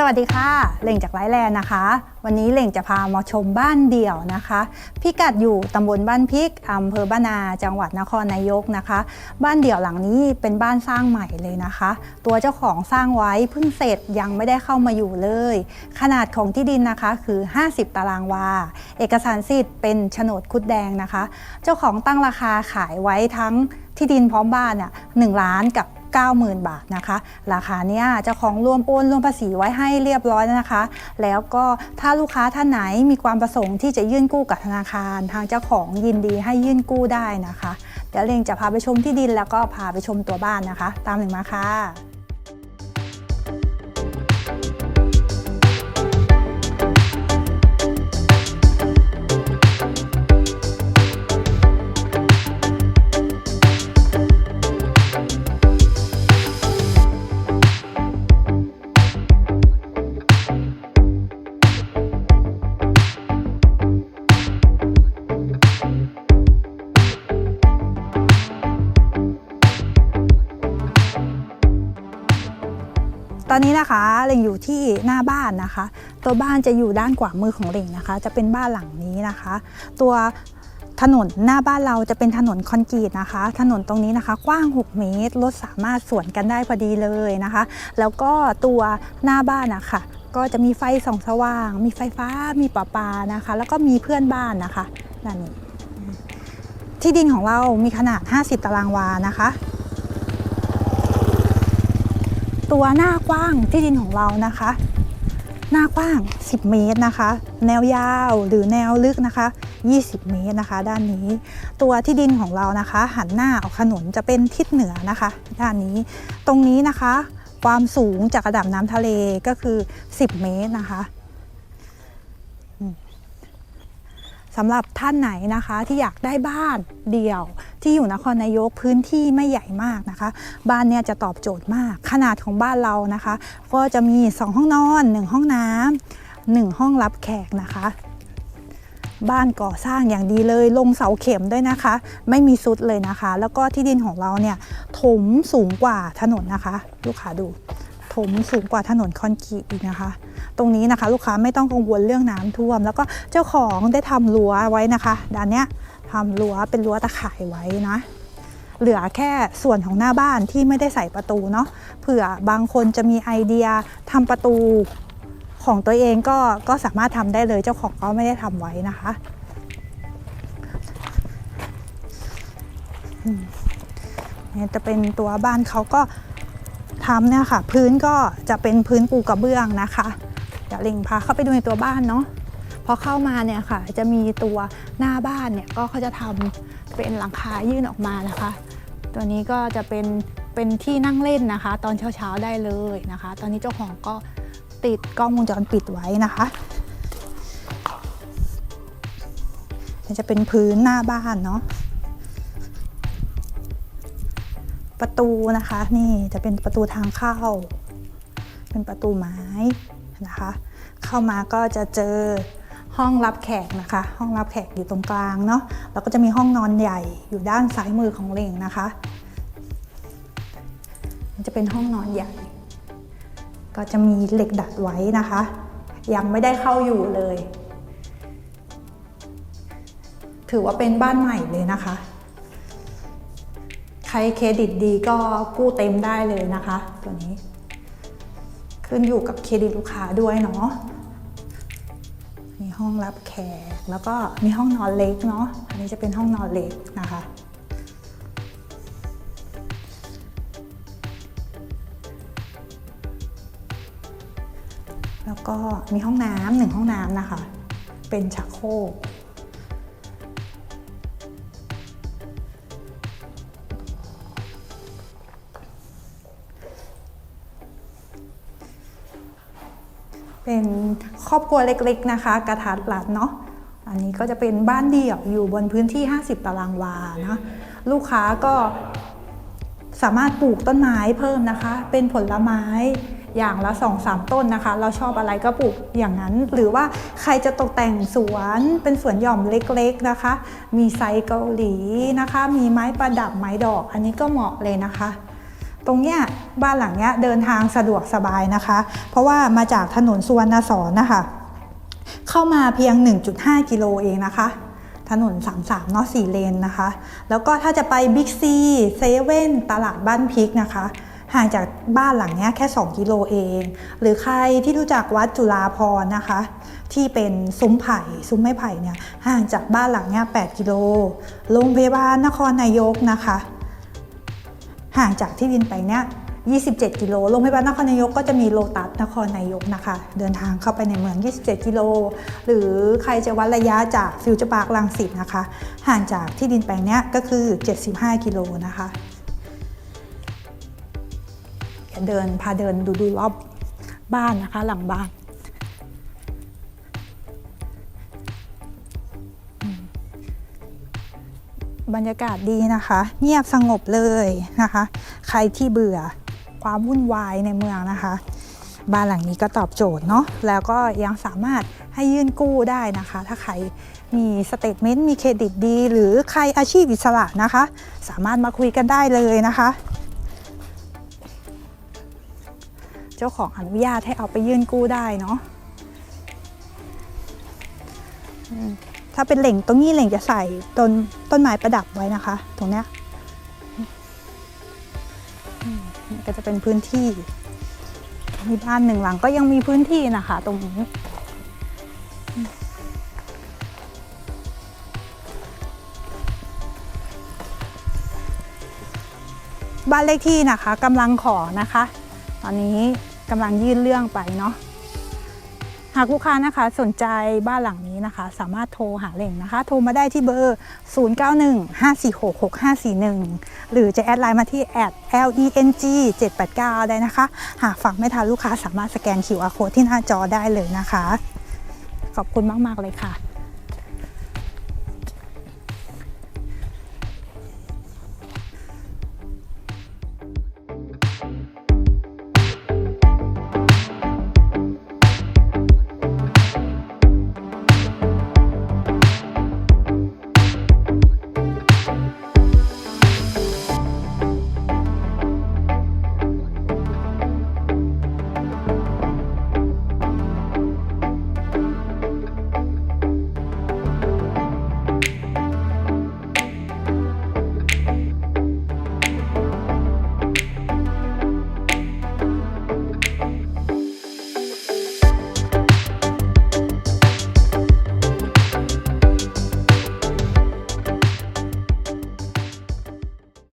สวัสดีค่ะเล่งจากไลฟ์แลนนะคะ วันนี้เล่งจะพามาชมบ้านเดี่ยวนะคะ พิกัดอยู่ตำบลบ้านพิกอำเภอบ้านนา จังหวัดนครนายกนะคะ บ้านเดี่ยวหลังนี้เป็นบ้านสร้างใหม่เลยนะคะ ตัวเจ้าของสร้างไว้เพิ่งเสร็จยังไม่ได้เข้ามาอยู่เลย ขนาดของที่ดินนะคะคือ 50 ตารางวา เอกสารสิทธิ์เป็นโฉนดคุดแดงนะคะ เจ้าของตั้งราคาขายไว้ทั้งที่ดินพร้อมบ้านเนี่ยหนึ่งล้านกับ 90,000 บาทนะคะ ราคาเนี้ยจะของรวมโอนรวมภาษีไว้ให้เรียบร้อยนะคะ แล้วก็ถ้าลูกค้าท่านไหนมีความประสงค์ที่จะยื่นกู้กับธนาคาร ทางเจ้าของยินดีให้ยื่นกู้ได้นะคะ เดี๋ยวเรงจะพาไปชมที่ดินแล้วก็พาไปชมตัวบ้านนะคะ ตามหนึ่งมาค่ะ อนนี้นะคะเรงอยู่ที่หน้าบ้านนะคะ ตัวบ้านจะอยู่ด้านขวามือของเรงนะคะ จะเป็นบ้านหลังนี้นะคะ ตัวถนนหน้าบ้านเราจะเป็นถนนคอนกรีตนะคะ ถนนตรงนี้นะคะ กว้าง 6 เมตรรถสามารถสวนกันได้พอดีเลยนะคะ แล้วก็ตัวหน้าบ้านนะคะก็จะมีไฟส่องสว่าง มีไฟฟ้ามีประปานะคะ แล้วก็มีเพื่อนบ้านนะคะด้านนี้ที่ดินของเรามีขนาด 50 ตารางวานะคะ ตัวหน้ากว้างที่ดินของเรานะคะ หน้ากว้าง 10 เมตรนะคะ แนวยาวหรือแนวลึกนะคะ 20 เมตรนะคะ ด้านนี้ ตัวที่ดินของเรานะคะ หันหน้าออกถนนจะเป็นทิศเหนือนะคะ ด้านนี้ ตรงนี้นะคะ ความสูงจากระดับน้ำทะเลก็คือ 10 เมตรนะคะสำหรับท่านไหนนะคะที่อยากได้บ้านเดี่ยว ที่อยู่นครนายกพื้นที่ไม่ใหญ่มากนะคะ บ้านเนี่ยจะตอบโจทย์มาก ขนาดของบ้านเรานะคะ ก็จะมี 2 ห้องนอน 1 ห้องน้ำหนึ่งห้องรับแขกนะคะ บ้านก่อสร้างอย่างดีเลยลงเสาเข็มด้วยนะคะ ไม่มีซุดเลยนะคะ แล้วก็ที่ดินของเราเนี่ยถมสูงกว่าถนนนะคะ ลูกค้าดู มสูงกว่าถนนคอนกรีตอีกนะคะ ตรงนี้นะคะลูกค้าไม่ต้องกังวลเรื่องน้ำท่วม แล้วก็เจ้าของได้ทำรั้วไว้นะคะด้านเนี้ยทำรั้วเป็นรั้วตะข่ายไว้นะ เหลือแค่ส่วนของหน้าบ้านที่ไม่ได้ใส่ประตูเนาะเผื่อบางคนจะมีไอเดียทำประตูของตัวเองก็ก็สามารถทำได้เลยเจ้าของก็ไม่ได้ทำไว้นะคะเนี่ยจะเป็นตัวบ้านเขาก็ ทำเนี่ยค่ะ พื้นก็จะเป็นพื้นปูกระเบื้องนะคะเดี๋ยวเล็งพาเข้าไปดูในตัวบ้านเนาะพอเข้ามาเนี่ยค่ะ จะมีตัวหน้าบ้านเนี่ยก็เขาจะทำเป็นหลังคายื่นออกมานะคะ ตัวนี้ก็จะเป็นเป็นที่นั่งเล่นนะคะ ตอนเช้าๆได้เลยนะคะ ตอนนี้เจ้าของก็ติดกล้องวงจรปิดไว้นะคะจะเป็นพื้นหน้าบ้านเนาะ ประตูนะคะ นี่จะเป็นประตูทางเข้า เป็นประตูไม้นะคะ เข้ามาก็จะเจอห้องรับแขกนะคะ ห้องรับแขกอยู่ตรงกลางเนาะแล้วก็จะมีห้องนอนใหญ่อยู่ด้านซ้ายมือของเล่งนะคะ มันจะเป็นห้องนอนใหญ่ ก็จะมีเหล็กดัดไว้นะคะ ยังไม่ได้เข้าอยู่เลย ถือว่าเป็นบ้านใหม่เลยนะคะ ใครเครดิตดีก็กู้เต็มได้เลยนะคะ ตัวนี้ ขึ้นอยู่กับเครดิตลูกค้าด้วยเนาะมีห้องรับแขกแล้วก็มีห้องนอนเล็กเนาะอันนี้จะเป็นห้องนอนเล็กนะคะแล้วก็มีห้องน้ำหนึ่งห้องน้ำนะคะ เป็นชักโครก เป็นครอบครัวเล็กๆนะคะ กระทัดรัดเนาะอันนี้ก็จะเป็นบ้านเดี่ยวอยู่บนพื้นที่ 50 ตารางวานะลูกค้าก็สามารถปลูกต้นไม้เพิ่มนะคะ เป็นผลไม้อย่างละ2อสามต้นนะคะ เราชอบอะไรก็ปลูกอย่างนั้น หรือว่าใครจะตกแต่งสวนเป็นสวนหย่อมเล็กๆนะคะ มีไซส์เกาหลีนะคะ มีไม้ประดับไม้ดอก อันนี้ก็เหมาะเลยนะคะ ตรงเนี้ยบ้านหลังเนี้ยเดินทางสะดวกสบายนะคะ เพราะว่ามาจากถนนสุวรรณสอนนะคะ เข้ามาเพียง 1.5 กิโลเองนะคะ ถนน 33เนาะ4เลนนะคะ แล้วก็ถ้าจะไปบิ๊กซีเซเว่นตลาดบ้านพิกนะคะห่างจากบ้านหลังเนี้ยแค่ 2 กิโลเอง หรือใครที่รู้จักวัดจุฬาพรนะคะ ที่เป็นซุ้มไผ่ซุ้มไม้ไผ่เนี่ยห่างจากบ้านหลังเนี้ย8กิโลโรงพยาบาลนครนายกนะคะ ห่างจากที่ดินไปเนี่ย27 กิโล โรงพยาบาลนครนายกก็จะมีโลตัสนครนายกนะคะ เดินทางเข้าไปในเมือง 27 กิโล หรือใครจะวัดระยะจากฟิวเจอร์พาร์คลังสิตนะคะ ห่างจากที่ดินแปลงเนี้ยก็คือ 75 กิโลนะคะเดินพาเดินดูดูรอบบ้านนะคะหลังบ้าน บรรยากาศดีนะคะ เงียบสงบเลยนะคะ ใครที่เบื่อความวุ่นวายในเมืองนะคะ บ้านหลังนี้ก็ตอบโจทย์เนาะแล้วก็ยังสามารถให้ยื่นกู้ได้นะคะ ถ้าใครมีสเตทเมนต์มีเครดิตดี หรือใครอาชีพอิสระนะคะ สามารถมาคุยกันได้เลยนะคะ เจ้าของอนุญาตให้เอาไปยื่นกู้ได้เนาะ ถ้าเป็นเหล่งตรงนี้เหล่งจะใส่ต้นต้นไม้ประดับไว้นะคะ ตรงเนี้ยก็จะเป็นพื้นที่ มีบ้านหนึ่งหลังก็ยังมีพื้นที่นะคะ ตรงนี้บ้านเลขที่นะคะกำลังขอนะคะ ตอนนี้กำลังยื่นเรื่องไปเนาะหากลูกค้านะคะสนใจบ้านหลัง นะคะ สามารถโทรหาเล่งนะคะ โทรมาได้ที่เบอร์ 0915466541 หรือจะแอดไลน์มาที่ @leng 789ได้นะคะ หากฟังไม่ทันลูกค้าสามารถสแกน QR code ที่หน้าจอได้เลยนะคะ ขอบคุณมาก ๆ เลยค่ะ